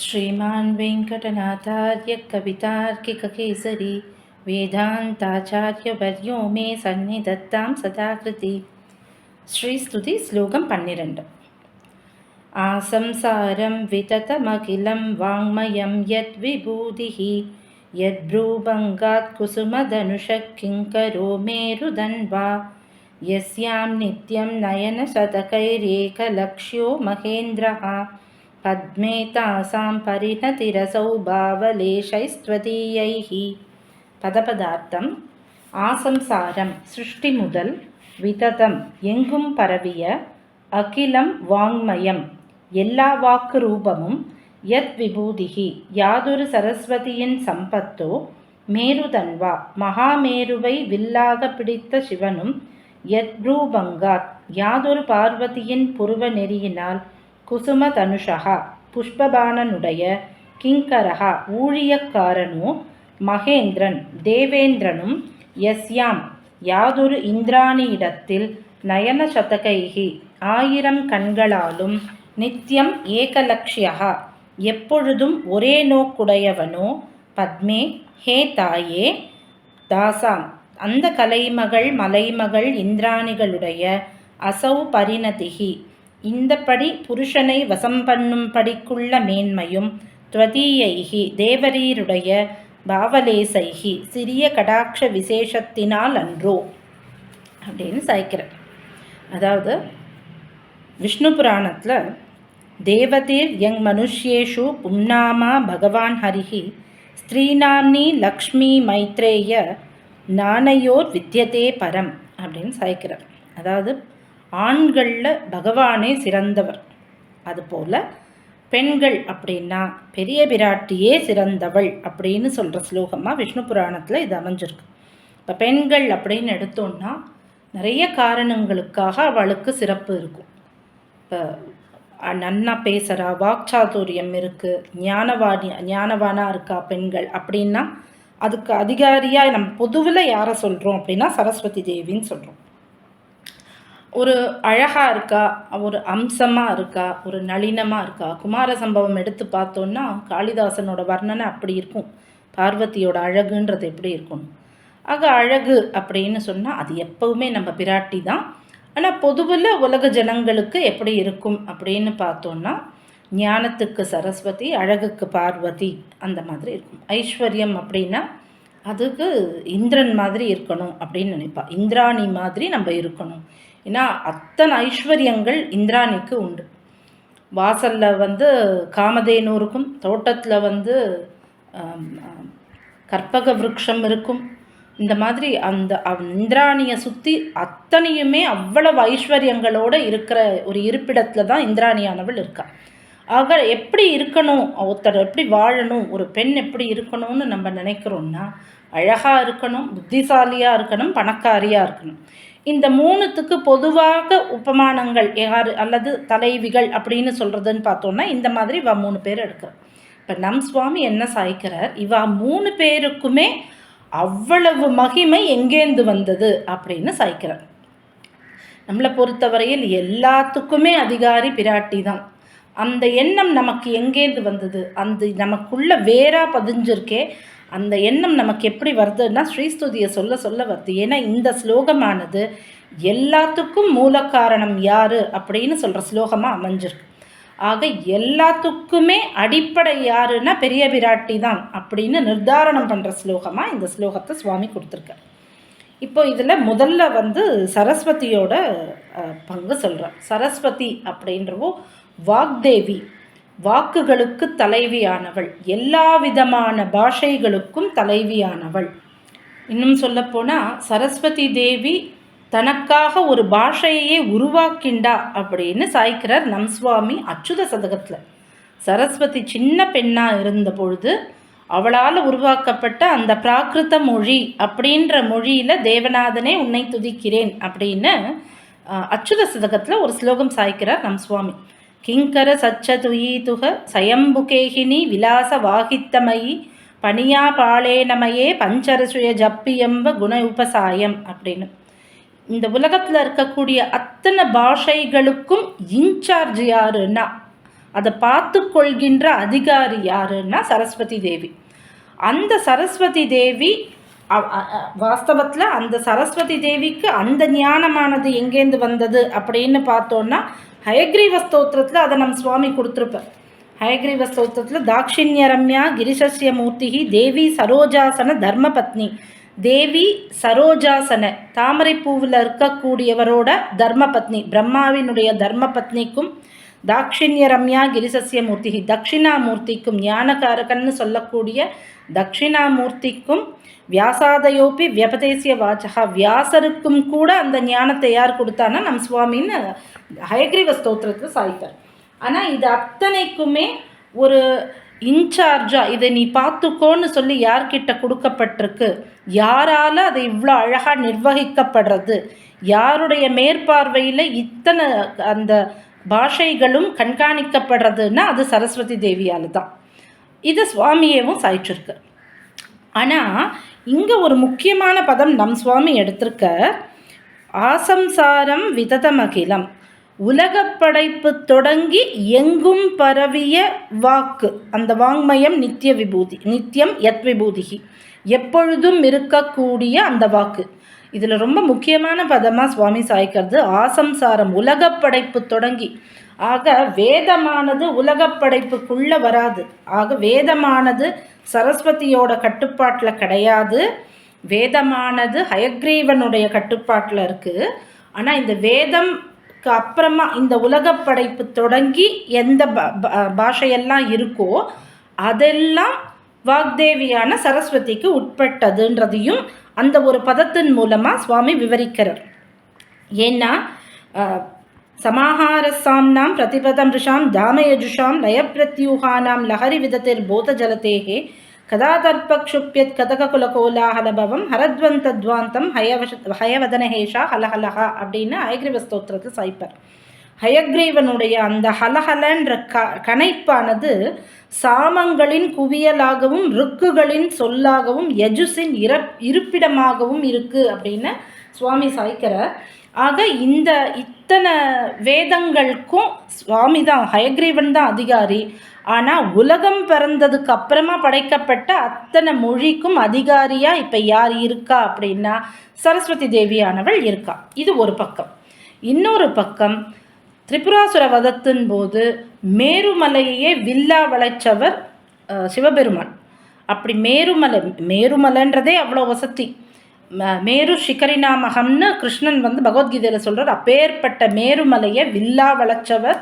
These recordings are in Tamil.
श्रीमान् वेङ्कटनाथार्य कवितार्किककेसरी वेदान्ताचार्यवर्यो मे सन्निधत्तां सदाकृति। श्रीस्तुति श्लोकं पन्निरण्ड् आसंसारं विततमखिलं वाङ्मयं यद्विभूतिः यद्भ्रूभङ्गात् कुसुमधनुषः किङ्करो मेरुदन्वा यस्यां नित्यं नयनशतकैरेकलक्ष्यो महेन्द्रः पद्मे तासां परिणतिरसौ भावलेशैस्त्वदीयैः பதபதார்த்தம் ஆசம்சாரம் சிருஷ்டி முதல் விததம் எங்கும் பரவிய அகிலம் வாங்மயம் எல்லா வாக்கு ரூபமும் யத் விபூதிகி யாதொரு சரஸ்வதியின் சம்பத்தோ மேருதன்வா மகாமேருவை வில்லாக பிடித்த சிவனும் யத் ரூபங்காத் யாதொரு பார்வதியின் புருவ நெறியினால் குசுமதனுஷகா புஷ்பபானனுடைய கிங்கரகா ஊழியக்காரனோ மகேந்திரன் தேவேந்திரனும் யஸ்யாம் யாதொரு இந்திராணியிடத்தில் நயன சதகைகி ஆயிரம் கண்களாலும் நித்தியம் ஏகலக்ஷியா எப்பொழுதும் ஒரே நோக்குடையவனோ பத்மே ஹே தாயே தாசாம். அந்த கலைமகள் மலைமகள் இந்திராணிகளுடைய அசௌ பரிணதிகி இந்தப்படி புருஷனை வசம் பண்ணும் படிக்குள்ள மேன்மையும் துவதீயைகி தேவரீருடைய பாவலேசைகி சிறிய கடாட்ச விசேஷத்தினால் அன்றோ அப்படின்னு சாய்க்கிறேன் அதாவது விஷ்ணு புராணத்தில் தேவதீர் யங் மனுஷ்யேஷு பும்நாமா பகவான் ஹரிஹி ஸ்திரீநாம்னி லக்ஷ்மி மைத்ரேய நாணயோர் வித்தியதே பரம் அப்படின்னு சாய்க்கிறார். அதாவது ஆண்களில் பகவானே சிறந்தவர். அதுபோல் பெண்கள் அப்படின்னா பெரிய பிராட்டியே சிறந்தவள் அப்படின்னு சொல்கிற ஸ்லோகமாக விஷ்ணு புராணத்தில் இது அமைஞ்சிருக்கு. இப்போ பெண்கள் அப்படின்னு எடுத்தோன்னா நிறைய காரணங்களுக்காக அவளுக்கு சிறப்பு இருக்கும். இப்போ நன்னா பேசுகிறா வாக்சாதுரியம் இருக்குது ஞானவாணி ஞானவானாக இருக்கா பெண்கள் அப்படின்னா அதுக்கு அதிகாரியாக நம்ம பொதுவில் யாரை சொல்கிறோம் அப்படின்னா சரஸ்வதி தேவின்னு சொல்கிறோம் ஒரு அழகாக இருக்கா? ஒரு அம்சமாக இருக்கா? ஒரு நளினமாக இருக்கா? குமார சம்பவம் எடுத்து பார்த்தோன்னா காளிதாசனோட வர்ணனை அப்படி இருக்கும். பார்வதியோட அழகுன்றது எப்படி இருக்கும்? ஆக அழகு அப்படின்னு சொன்னால் அது எப்போவுமே நம்ம பிராட்டி தான். ஆனால் பொதுவில் உலக ஜனங்களுக்கு எப்படி இருக்கும் அப்படின்னு பார்த்தோன்னா ஞானத்துக்கு சரஸ்வதி அழகுக்கு பார்வதி அந்த மாதிரி இருக்கும். ஐஸ்வர்யம் அப்படின்னா அதுக்கு இந்திரன் மாதிரி இருக்கணும் அப்படின்னு நினைப்பா. இந்திராணி மாதிரி நம்ம இருக்கணும். ஏன்னா அத்தனை ஐஸ்வர்யங்கள் இந்திராணிக்கு உண்டு. வாசலில் வந்து காமதேனு இருக்கும் தோட்டத்தில் வந்து கற்பக விருட்சம் இருக்கும். இந்த மாதிரி அந்த இந்திராணியை சுற்றி அத்தனையுமே அவ்வளவு ஐஸ்வர்யங்களோடு இருக்கிற ஒரு இருப்பிடத்தில் தான் இந்திராணியானவள் இருக்கா. ஆக எப்படி இருக்கணும் ஒருத்தர் எப்படி வாழணும் ஒரு பெண் எப்படி இருக்கணும்னு நம்ம நினைக்கிறோம்னா அழகாக இருக்கணும் புத்திசாலியாக இருக்கணும் பணக்காரியாக இருக்கணும். இந்த மூணுத்துக்கு பொதுவாக உபமானங்கள் யார் அல்லது தலைவிகள் அப்படின்னு சொல்கிறதுன்னு பார்த்தோன்னா இந்த மாதிரி இவா மூணு பேர் எடுக்கிறார் இப்போ நம் சுவாமி என்ன சாய்க்கிறார்? இவா மூணு பேருக்குமே அவ்வளவு மகிமை எங்கேந்து வந்தது அப்படின்னு சாய்க்கிறார். நம்மளை பொறுத்தவரையில் எல்லாத்துக்குமே அதிகாரி பிராட்டி தான். அந்த எண்ணம் நமக்கு எங்கேருந்து வந்தது? அந்த நமக்குள்ள வேறாக பதிஞ்சிருக்கே. அந்த எண்ணம் நமக்கு எப்படி வருதுன்னா ஸ்ரீஸ்துதியை சொல்ல சொல்ல வருது. ஏன்னா இந்த ஸ்லோகமானது எல்லாத்துக்கும் மூல காரணம் யார் அப்படின்னு சொல்கிற ஸ்லோகமாக அமைஞ்சிருக்கு. ஆக எல்லாத்துக்குமே அடிப்படை யாருன்னா பெரிய பிராட்டி தான் அப்படின்னு நிர்தாரணம் பண்ணுற ஸ்லோகமாக இந்த ஸ்லோகத்தை சுவாமி கொடுத்துருக்கார். இப்போ இதில் முதல்ல வந்து சரஸ்வதியோட பங்கு சொல்கிறார் சரஸ்வதி அப்படின்றவோ வாக்தேவி வாக்குகளுக்கு தலைவியானவள். எல்லா விதமான பாஷைகளுக்கும் தலைவியானவள். இன்னும் சொல்லப்போனால் சரஸ்வதி தேவி தனக்காக ஒரு பாஷையே உருவாக்கிண்டா அப்படின்னு சாய்க்கிறார் நம் சுவாமி அச்சுத சதகத்தில். சரஸ்வதி சின்ன பெண்ணாக இருந்த பொழுது அவளால் உருவாக்கப்பட்ட அந்த பிராகிருத மொழி அப்படின்ற மொழியில் தேவநாதனே உன்னை துதிக்கிறேன் அப்படின்னு அச்சுத சதகத்தில் ஒரு ஸ்லோகம் சாய்க்கிறார் நம் சுவாமி கிங்கர சச்சதுயீதுக சயம்புகேகினி விலாச வாகித்தமயி பனியா பாலேனமையே பஞ்சரசுய ஜப்பியம்ப குண உபசாயம் அப்படின்னு. இந்த உலகத்தில் இருக்கக்கூடிய அத்தனை பாஷைகளுக்கும் இன்சார்ஜ் யாருன்னா அதை பார்த்து கொள்கின்ற அதிகாரி யாருன்னா சரஸ்வதி தேவி. அந்த சரஸ்வதி தேவி வாஸ்தவத்தில் அந்த சரஸ்வதி தேவிக்கு அந்த ஞானமானது எங்கேருந்து வந்தது அப்படின்னு பார்த்தோன்னா ஹயக்ரீவ ஸ்தோத்திரத்தில் அதை நம் சுவாமி கொடுத்துருப்பார். ஹயக்ரீவ ஸ்தோத்திரத்தில் தாட்சிணிய ரம்யா கிரிசஸ்ய மூர்த்தி தேவி சரோஜாசன தர்மபத்னி. தேவி சரோஜாசன தாமரை பூவில் இருக்கக்கூடியவரோட தர்மபத்னி பிரம்மாவினுடைய தர்மபத்னிக்கும் தாக்ஷிணிய ரம்யா கிரிசஸ்ய மூர்த்தி தட்சிணாமூர்த்திக்கும் ஞானகாரகன்னு சொல்லக்கூடிய தட்சிணாமூர்த்திக்கும் வியாசாதயோபி வியபதேசிய வாச்சகா வியாசருக்கும் கூட அந்த ஞானத்தை யார் கொடுத்தானா நம் சுவாமின்னு ஹயக்ரீவ ஸ்தோத்திரத்தில் சாய்த்தார் ஆனால் இது அத்தனைக்குமே ஒரு இன்சார்ஜாக இதை நீ பார்த்துக்கோன்னு சொல்லி யார்கிட்ட கொடுக்கப்பட்டிருக்கு? யாரால் அது இவ்வளோ அழகாக நிர்வகிக்கப்படுறது? யாருடைய மேற்பார்வையில் இத்தனை அந்த பாஷைகளும் கண்காணிக்கப்படுறதுன்னா அது சரஸ்வதி தேவியால் தான் இது சுவாமியேவும் சாய்ச்சிருக்கு. ஆனால் இங்கே ஒரு முக்கியமான பதம் நம் சுவாமி எடுத்திருக்க ஆசம்சாரம் விததமகிலம் உலகப்படைப்பு தொடங்கி எங்கும் பரவிய வாக்கு அந்த வாங்மயம் நித்திய விபூதி நித்தியம் யத் விபூதிகி எப்பொழுதும் இருக்கக்கூடிய அந்த வாக்கு. இதில் ரொம்ப முக்கியமான பதமாக சுவாமி சாய்க்கிறது ஆசம்சாரம் உலகப்படைப்பு தொடங்கி. ஆக வேதமானது உலகப்படைப்புக்குள்ளே வராது. ஆக வேதமானது சரஸ்வதியோட கட்டுப்பாட்டில் கிடையாது. வேதமானது ஹயக்ரீவனுடைய கட்டுப்பாட்டில் இருக்குது ஆனால் இந்த வேதம்க்கு அப்புறமா இந்த உலகப்படைப்பு தொடங்கி எந்த பாஷையெல்லாம் இருக்கோ அதெல்லாம் வாக்தேவியான சரஸ்வதிக்கு உட்பட்டதுன்றதையும் அந்த ஒரு பதத்தின் மூலமாக சுவாமி விவரிக்கிறார். ஏன்னா சமாஹாரசாம்னாம் பிரதிபதம் ரிஷாம் தாமயஜுஷாம் லயப்பிரத்யூகானாம் லஹரி விதத்திர் போதஜலதேகே கதா கதாதர்பக்ஷுப்யத் கதககுலகோலாஹலபவம் ஹரத்வந்தத்வாந்தம் ஹயவஷ ஹயவதனஹேஷா ஹலஹலஹா அப்படின்னு ஹயக்ரீவ சாய்ப்பர். ஹயக்ரீவனுடைய அந்த ஹலஹலன்ற க கணைப்பானது சாமங்களின் குவியலாகவும் ருக்குகளின் சொல்லாகவும் யஜுசின் இர இருப்பிடமாகவும் இருக்குது அப்படின்னு சுவாமி சாய்க்கிறார். ஆக இந்த இத்தனை வேதங்களுக்கும் சுவாமி தான் ஹயக்ரீவன் தான் அதிகாரி. ஆனால் உலகம் பிறந்ததுக்கு அப்புறமா படைக்கப்பட்ட அத்தனை மொழிக்கும் அதிகாரியாக இப்போ யார் இருக்கா அப்படின்னா சரஸ்வதி தேவியானவள் இருக்கா. இது ஒரு பக்கம். இன்னொரு பக்கம் திரிபுராசுர வதத்தின் போது மேருமலையே வில்லா வளைச்சவர் சிவபெருமான். அப்படி மேருமலை மேருமலைன்றதே அவ்வளோ வசதி. மேரு சிகரிநாமகம்னு கிருஷ்ணன் வந்து பகவத்கீதையில் சொல்கிறார் அப்பேற்பட்ட மேருமலையை வில்லா வளைச்சவர்.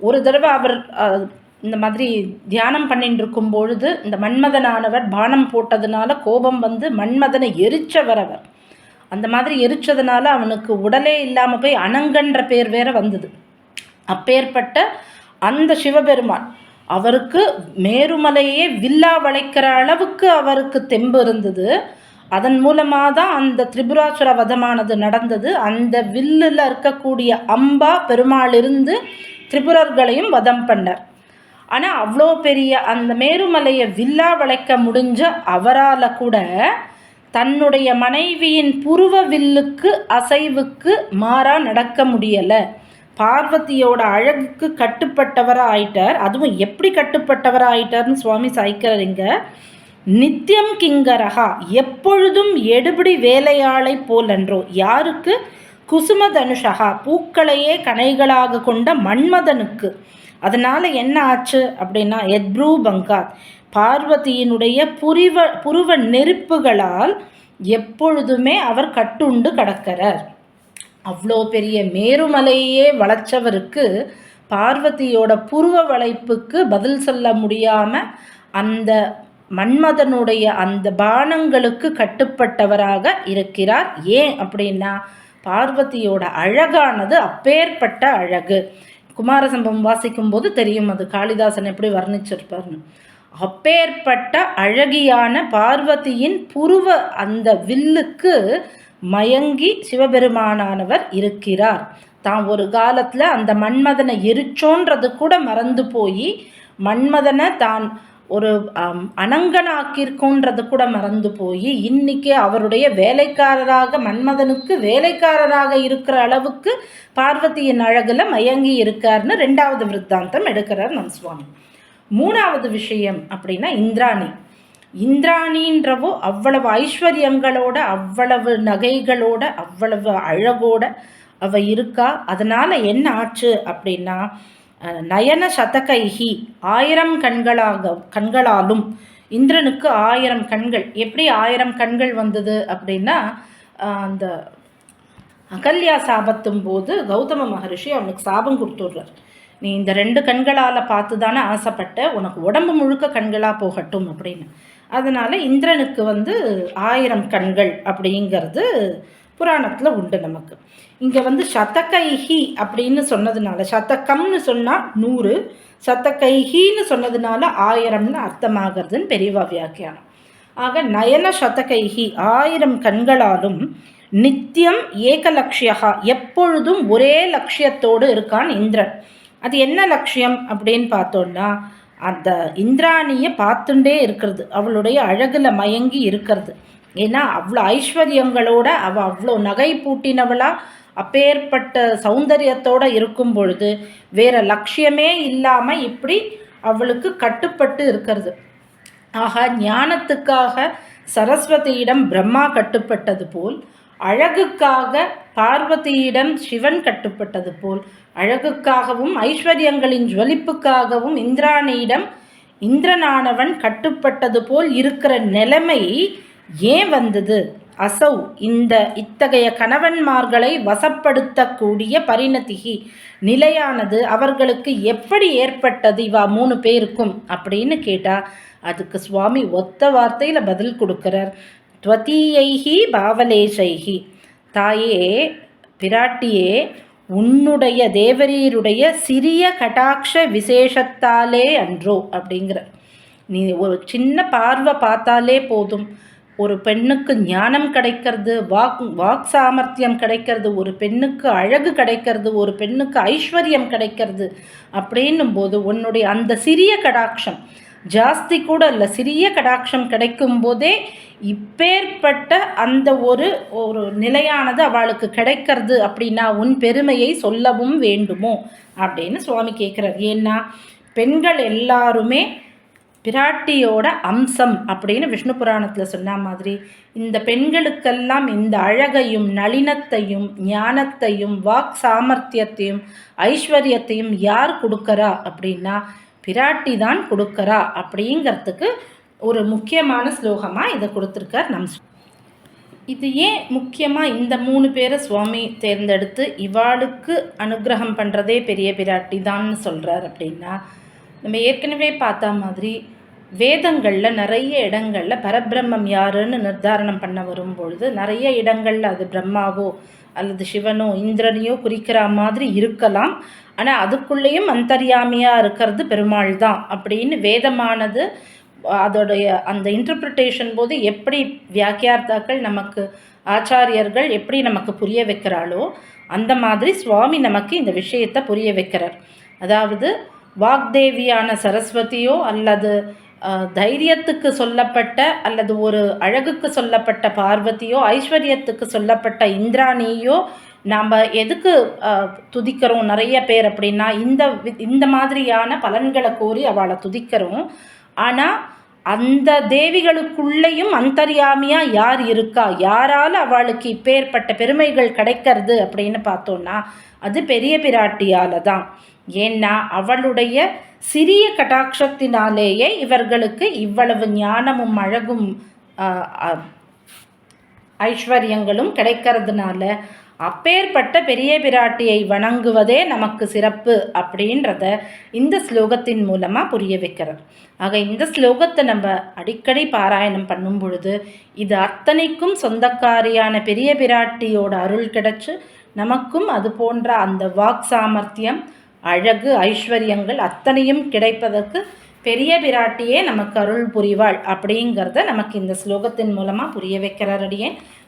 ஒரு தடவை அவர் இந்த மாதிரி தியானம் பண்ணிட்டு இருக்கும் பொழுது இந்த மன்மதனானவர் பானம் போட்டதுனால கோபம் வந்து மன்மதனை எரிச்சவர் அவர். அந்த மாதிரி எரிச்சதுனால அவனுக்கு உடலே இல்லாமல் போய் அனங்கன்ற பேர் வேற வந்தது. அப்பேற்பட்ட அந்த சிவபெருமான் அவருக்கு மேருமலையே வில்லா வளைக்கிற அளவுக்கு அவருக்கு தெம்பு இருந்தது. அதன் மூலமாக தான் அந்த திரிபுராசுர வதமானது நடந்தது. அந்த வில்லில் இருக்கக்கூடிய அம்பா பெருமாள் இருந்து திரிபுரர்களையும் வதம் பண்ணார். ஆனால் அவ்வளோ பெரிய அந்த மேருமலையை வில்லா வளைக்க முடிஞ்ச அவரால் கூட தன்னுடைய மனைவியின் புருவ வில்லுக்கு அசைவுக்கு மாறாக நடக்க முடியலை. பார்வதியோட அழகுக்கு கட்டுப்பட்டவராக ஆயிட்டார் அதுவும் எப்படி கட்டுப்பட்டவராக ஆயிட்டார்னு சுவாமி சாய்க்கிறீங்க நித்தியம் கிங்கரகா எப்பொழுதும் எடுபிடி வேலையாளை போலன்றோ யாருக்கு? குசும தனுஷகா பூக்களையே கனைகளாக கொண்ட மன்மதனுக்கு. அதனால் என்ன ஆச்சு அப்படின்னா எத்ரூ பங்காத் பார்வதியினுடைய புரிவ புருவ நெருப்புகளால் எப்பொழுதுமே அவர் கட்டுண்டு கடக்கிறார். அவ்வளோ பெரிய மேருமலையே வளைச்சவருக்கு பார்வதியோட புருவ வளைப்புக்கு பதில் சொல்ல முடியாமல் அந்த மன்மதனுடைய அந்த பானங்களுக்கு கட்டுப்பட்டவராக இருக்கிறார். ஏன் அப்படின்னா பார்வதியோட அழகானது அப்பேற்பட்ட அழகு. குமாரசம்பவம் வாசிக்கும் போது தெரியும் அது. காளிதாசன் எப்படி வர்ணிச்சிருப்பார்னு. அப்பேற்பட்ட அழகியான பார்வதியின் புருவ அந்த வில்லுக்கு மயங்கி சிவபெருமானானவர் இருக்கிறார். தான் ஒரு காலத்தில் அந்த மன்மதனை எரிச்சோன்றது கூட மறந்து போய் மன்மதனை தான் ஒரு அனங்கனாக்கியிருக்கோன்றது கூட மறந்து போய் இன்னைக்கு அவருடைய வேலைக்காரராக மன்மதனுக்கு வேலைக்காரராக இருக்கிற அளவுக்கு பார்வதியின் அழகில் மயங்கி இருக்கார்னு ரெண்டாவது விருத்தாந்தம் எடுக்கிறார் நம் சுவாமி. மூணாவது விஷயம் அப்படின்னா இந்திராணி. இந்திராணின்றவோ அவ்வளவு ஐஸ்வர்யங்களோட அவ்வளவு நகைகளோட அவ்வளவு அழகோட அவ இருக்கா? அதனால் என்ன ஆச்சு அப்படின்னா நயன சதகைகி ஆயிரம் கண்களாக கண்களாலும் இந்திரனுக்கு ஆயிரம் கண்கள். எப்படி ஆயிரம் கண்கள் வந்தது அப்படின்னா அந்த அகல்யா சாபத்தும் போது கௌதம மகரிஷி அவனுக்கு சாபம் கொடுத்துடுறார். நீ இந்த ரெண்டு கண்களால் பார்த்து தானே ஆசைப்பட்ட உனக்கு உடம்பு முழுக்க கண்களாக போகட்டும் அப்படின்னு. அதனால் இந்திரனுக்கு வந்து ஆயிரம் கண்கள் அப்படிங்கிறது புராணத்தில் உண்டு நமக்கு. இங்கே வந்து சதகைஹி அப்படின்னு சொன்னதுனால சதக்கம்னு சொன்னால் நூறு சதகைஹின்னு சொன்னதுனால ஆயிரம்னு அர்த்தமாகிறதுன்னு பெரியவா வியாக்கியானம். ஆக நயன சதகைஹி ஆயிரம் கண்களாலும் நித்தியம் ஏகலட்சியா எப்பொழுதும் ஒரே லட்சியத்தோடு இருக்கான் இந்திரன். அது என்ன லட்சியம் அப்படின்னு பார்த்தோன்னா அந்த இந்திராணியை பார்த்துட்டே இருக்கிறது. அவளுடைய அழகில் மயங்கி இருக்கிறது. ஏன்னா அவ்வளோ ஐஸ்வர்யங்களோட அவள் அவ்வளோ நகை பூட்டினவளாக அப்பேற்பட்ட சௌந்தரியத்தோடு இருக்கும் பொழுது வேற லட்சியமே இல்லாமல் இப்படி அவளுக்கு கட்டுப்பட்டு இருக்கிறது. ஆக ஞானத்துக்காக சரஸ்வதியிடம் பிரம்மா கட்டுப்பட்டது போல் அழகுக்காக பார்வதியிடம் சிவன் கட்டுப்பட்டது போல் அழகுக்காகவும் ஐஸ்வர்யங்களின் ஜுவலிப்புக்காகவும் இந்திராணியிடம் இந்திரனானவன் கட்டுப்பட்டது போல் இருக்கிற நிலைமை ஏன் வந்தது? அசௌ இந்த இத்தகைய கணவன்மார்களை வசப்படுத்தக்கூடிய பரிணதிகி நிலையானது அவர்களுக்கு எப்படி ஏற்பட்டது இவா மூணு பேருக்கும்? அப்படின்னு கேட்டால் அதுக்கு சுவாமி ஒத்த வார்த்தையில் பதில் கொடுக்குறார். துவதீயைகி பாவலேஷைஹி தாயே பிராட்டியே உன்னுடைய தேவரீருடைய சிறிய கடாட்ச விசேஷத்தாலே அன்றோ அப்படிங்கிற. நீ ஒரு சின்ன பார்வை பார்த்தாலே போதும். ஒரு பெண்ணுக்கு ஞானம் கிடைக்கிறது வாக் வாக் சாமர்த்தியம் கிடைக்கிறது ஒரு பெண்ணுக்கு அழகு கிடைக்கிறது ஒரு பெண்ணுக்கு ஐஸ்வர்யம் கிடைக்கிறது அப்படின்னும் போது உன்னுடைய அந்த சிறிய கடாட்சம் ஜாஸ்தி கூட இல்லை சிறிய கடாட்சம் கிடைக்கும் போதே இப்பேற்பட்ட அந்த ஒரு ஒரு நிலையானது அவளுக்கு கிடைக்கிறது அப்படின்னா உன் பெருமையை சொல்லவும் வேண்டுமோ? அப்படின்னு சுவாமி கேட்குறார் ஏன்னா பெண்கள் எல்லாருமே பிராட்டியோட அம்சம் அப்படின்னு விஷ்ணு புராணத்தில் சொன்ன மாதிரி இந்த பெண்களுக்கெல்லாம் இந்த அழகையும் நளினத்தையும் ஞானத்தையும் வாக் சாமர்த்தியத்தையும் ஐஸ்வர்யத்தையும் யார் கொடுக்கறா அப்படின்னா பிராட்டி தான் கொடுக்கறா அப்படிங்கிறதுக்கு ஒரு முக்கியமான ஸ்லோகமாக இதை கொடுத்துருக்கார் நம் இது ஏன் முக்கியமாக இந்த மூணு பேரை சுவாமி தேர்ந்தெடுத்து இவாளுக்கு அனுகிரகம் பண்ணுறதே பெரிய பிராட்டி தான் சொல்கிறார் அப்படின்னா நம்ம ஏற்கனவே பார்த்தா மாதிரி வேதங்களில் நிறைய இடங்களில் பரபிரம்மம் யாருன்னு நிர்தாரணம் பண்ண வரும்பொழுது நிறைய இடங்களில் அது பிரம்மாவோ அல்லது சிவனோ இந்திரனையோ குறிக்கிற மாதிரி இருக்கலாம். ஆனால் அதுக்குள்ளேயும் அந்தரியாமியாக இருக்கிறது பெருமாள் தான் அப்படின்னு வேதமானது அதோடைய அந்த இன்டர்பிரிட்டேஷன் போது எப்படி வியாக்கியார்த்தாக்கள் நமக்கு ஆச்சாரியர்கள் எப்படி நமக்கு புரிய வைக்கிறாளோ அந்த மாதிரி சுவாமி நமக்கு இந்த விஷயத்தை புரிய வைக்கிறார். அதாவது வாக்தேவியான சரஸ்வதியோ அல்லது தைரியத்துக்கு சொல்லப்பட்ட அல்லது ஒரு அழகுக்கு சொல்லப்பட்ட பார்வதியோ ஐஸ்வர்யத்துக்கு சொல்லப்பட்ட இந்திராணியோ நாம் எதுக்கு துதிக்கிறோம்? நிறைய பேர் அப்படின்னா இந்த இந்த மாதிரியான பலன்களை கோரி அவளை துதிக்கிறோம். ஆனால் அந்த தேவிகளுக்குள்ளேயும் அந்தர்யாமியாக யார் இருக்கா? யாரால் அவளுக்கு இப்பேற்பட்ட பெருமைகள் கிடைக்கிறது அப்படின்னு பார்த்தோன்னா அது பெரிய பிராட்டியால் தான் ஏன்னா அவளுடைய சிறிய கட்டாட்சத்தினாலேயே இவர்களுக்கு இவ்வளவு ஞானமும் அழகும் ஐஸ்வர்யங்களும் கிடைக்கிறதுனால அப்பேற்பட்ட பெரிய பிராட்டியை வணங்குவதே நமக்கு சிறப்பு அப்படின்றத இந்த ஸ்லோகத்தின் மூலமாக புரிய வைக்கிறார் ஆக இந்த ஸ்லோகத்தை நம்ம அடிக்கடி பாராயணம் பண்ணும் பொழுது இது அத்தனைக்கும் சொந்தக்காரியான பெரிய பிராட்டியோட அருள் கிடைச்சு நமக்கும் அது போன்ற அந்த வாக் சாமர்த்தியம் அழகு ஐஸ்வர்யங்கள் அத்தனையும் கிடைப்பதற்கு பெரிய பிராட்டியே நமக்கு அருள் புரிவாள் அப்படிங்கிறத நமக்கு இந்த ஸ்லோகத்தின் மூலமாக புரிய வைக்கிறார் அடியேன்.